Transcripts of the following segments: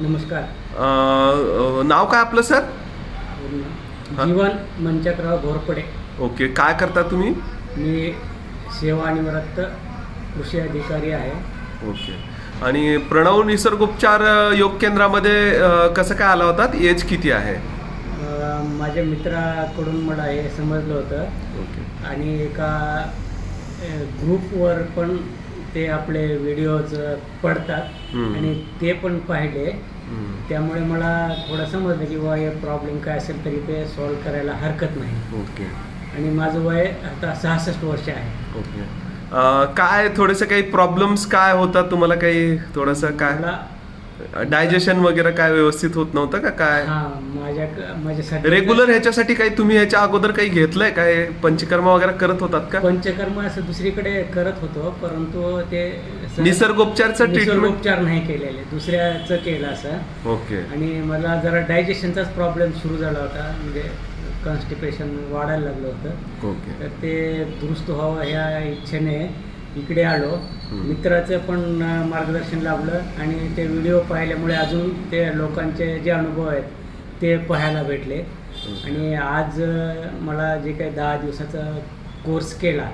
नमस्कार. अं, नाव काय आपलं सर? जीवन मंचकराव घोरपडे. ओके काय करता तुम्ही? मी सेवानिवृत्त कृषी अधिकारी आहे. ओके. आणि प्रणव निसर्गोपचार अं, योग केंद्रामध्ये अं, कसं काय आला होतात? एज किती आहे? अ, माझ्या मित्राकडून मला हे समजलं होतं. ओके. आणि एका अ, ग्रुपवर पण ते आपले व्हिडिओज पडतात. आणि ते पण पाहिले. त्यामुळे मला थोडं समजलं की बा हे प्रॉब्लेम काय असेल तरी ते सॉल्व करायला हरकत नाही. ओके. आणि माझं वय आता सहासष्ट वर्ष आहे. ओके. काय थोडेसे काही प्रॉब्लेम्स काय होतात? तुम्हाला काही थोडंसं काय? मला डायजेशन वगैरे काय व्यवस्थित होत नव्हतं का? काय? हा माझ्या माझ्यासाठी रेग्युलर ह्याच्यासाठी काही तुम्ही ह्याच्या अगोदर काही घेतलंय? काय पंचकर्म वगैरे करत होतात का? पंचकर्म असं दुसरीकडे करत होतो परंतु ते निसर्गोपचारचं निसर्गोपचार नाही केलेले दुसऱ्याचं केलं असं. ओके. आणि मला जरा डायजेशनचाच प्रॉब्लेम सुरू झाला होता म्हणजे कॉन्स्टिपेशन वाढायला लागलं होतं. ओके. तर ते दुरुस्त व्हावं ह्या इच्छेने इकडे आलो. मित्राचं पण मार्गदर्शन लाभलं आणि ते व्हिडिओ पाहिल्यामुळे अजून ते लोकांचे जे अनुभव आहेत ते पाहायला भेटले आणि आज मला जे काही दहा दिवसाचा कोर्स केला.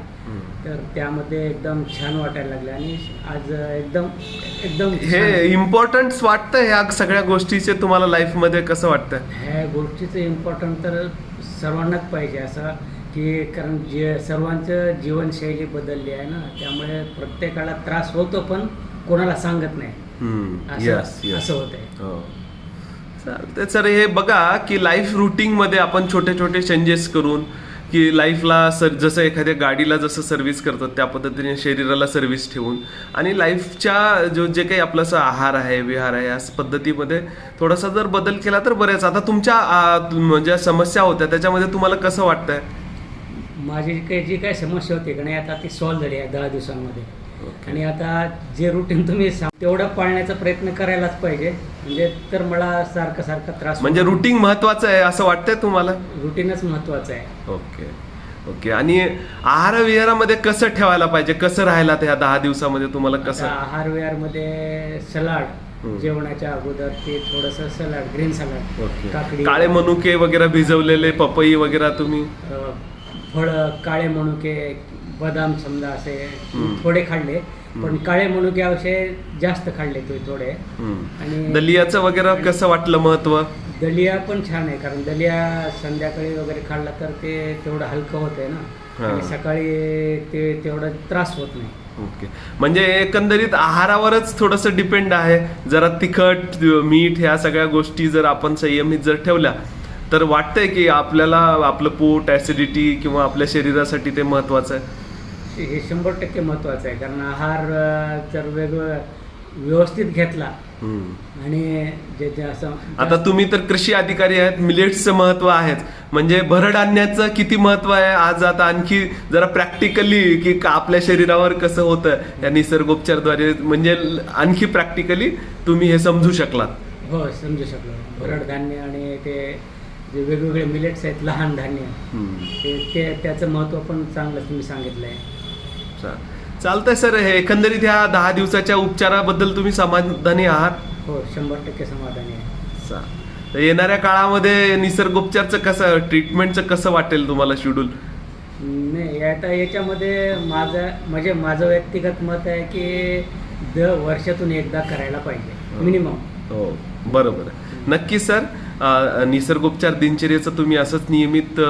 तर त्यामध्ये एकदम छान वाटायला लागले आणि आज एकदम एकदम हे. इम्पॉर्टंट वाटतं ह्या सगळ्या गोष्टीचे तुम्हाला लाईफमध्ये कसं वाटतं ह्या गोष्टीचं इम्पॉर्टंट तर सर्वांनाच पाहिजे असं की कारण जे सर्वांचं जीवनशैली बदलली आहे ना त्यामुळे प्रत्येकाला त्रास होतो पण कोणाला सांगत नाही. असं असं होतंय. हो. चालतंय. सर हे बघा की लाईफ रुटीनमध्ये आपण छोटे छोटे चेंजेस करून की लाईफला सर जसं एखाद्या गाडीला जसं सर्व्हिस करतात त्या पद्धतीने शरीराला सर्व्हिस ठेवून आणि लाईफच्या जो जे काही आपलं असं आहार आहे विहार आहे या पद्धतीमध्ये थोडासा जर बदल केला तर बरेच. आता तुमच्या ज्या समस्या होत्या त्याच्यामध्ये तुम्हाला कसं वाटतंय? माझी काही जी काही समस्या होती का नाही आता ती सॉल्व्ह झाली आहे दहा दिवसांमध्ये. आणि आता जे रुटीन तुम्ही सांग तेवढं पाळण्याचा प्रयत्न करायलाच पाहिजे. म्हणजे तर मला सारखं सारखं त्रास म्हणजे रुटीन महत्वाचं आहे असं वाटतंय तुम्हाला? रुटीनच महत्वाचं आहे. ओके. ओके. आणि आहार विहारामध्ये कसं ठेवायला पाहिजे? कसं राहायला त्या दहा दिवसामध्ये तुम्हाला कसं? आहार विहारमध्ये सलाड. जेवणाच्या अगोदर ते थोडंसं सलाड ग्रीन सलाड काकडी. काळे मनुके वगैरे भिजवलेले पपई वगैरे तुम्ही? फळं काळे मनुके बदाम समजा असे. थोडे खाल्ले पण काळे मनुके असे जास्त खाल्ले ते थोडे. आणि दलियाचं वगैरे कसं वाटलं महत्त्व? दलिया पण छान आहे कारण दलिया संध्याकाळी वगैरे खाल्ला तर ते तेवढं हलकं होतंय ना. आणि सकाळी ते तेवढं त्रास होत नाही. ओके. म्हणजे एकंदरीत आहारावरच थोडंसं डिपेंड आहे. जरा तिखट मीठ ह्या सगळ्या गोष्टी जर आपण संयमित जर ठेवल्या तर वाटतंय की आपल्याला आपलं पोट ऍसिडिटी किंवा आपल्या शरीरासाठी ते महत्वाचं आहे. हे शंभर टक्के महत्वाचं आहे. कारण आहार जर वेगळं व्यवस्थित घेतला. आणि जे जे असं आता तुम्ही तर कृषी अधिकारी आहेत मिलेट्सचं महत्त्व आहेच म्हणजे भरडधान्याचं किती महत्त्व आहे? आज आता आणखी जरा प्रॅक्टिकली की आपल्या शरीरावर कसं होतं? या निसर्गोपचारद्वारे म्हणजे आणखी प्रॅक्टिकली तुम्ही हे समजू शकलात. हो समजू शकलो. भरड धान्य आणि ते जे वेगवेगळे मिलेट्स आहेत लहान धान्य. ते ते त्याचं महत्त्व पण चांगलं तुम्ही सांगितलं आहे चालतंय सर हे एकंदरीत ह्या दहा दिवसाच्या उपचाराबद्दल तुम्ही समाधानी आहात? हो शंभर टक्के समाधानी आहे. चा- येणाऱ्या काळामध्ये निसर्गोपचारचं कसं ट्रीटमेंटचं कसं वाटेल तुम्हाला शेड्यूल नाही आता याच्यामध्ये माझं म्हणजे माझं व्यक्तिगत मत आहे की द वर्षातून एकदा करायला पाहिजे मिनिमम. हो बरोबर. नक्की सर. निसर्गोपचार दिनचर्येचं तुम्ही असंच नियमित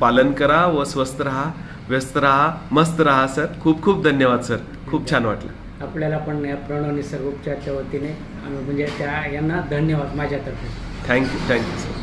पालन करा व स्वस्थ राहा व्यस्त राहा मस्त राहा सर. खूप खूप धन्यवाद सर. खूप छान वाटलं. आपल्याला पण या प्रणव निसर्गोपचारच्या वतीने म्हणजे त्या यांना धन्यवाद माझ्यातर्फे. Thank you thank you sir.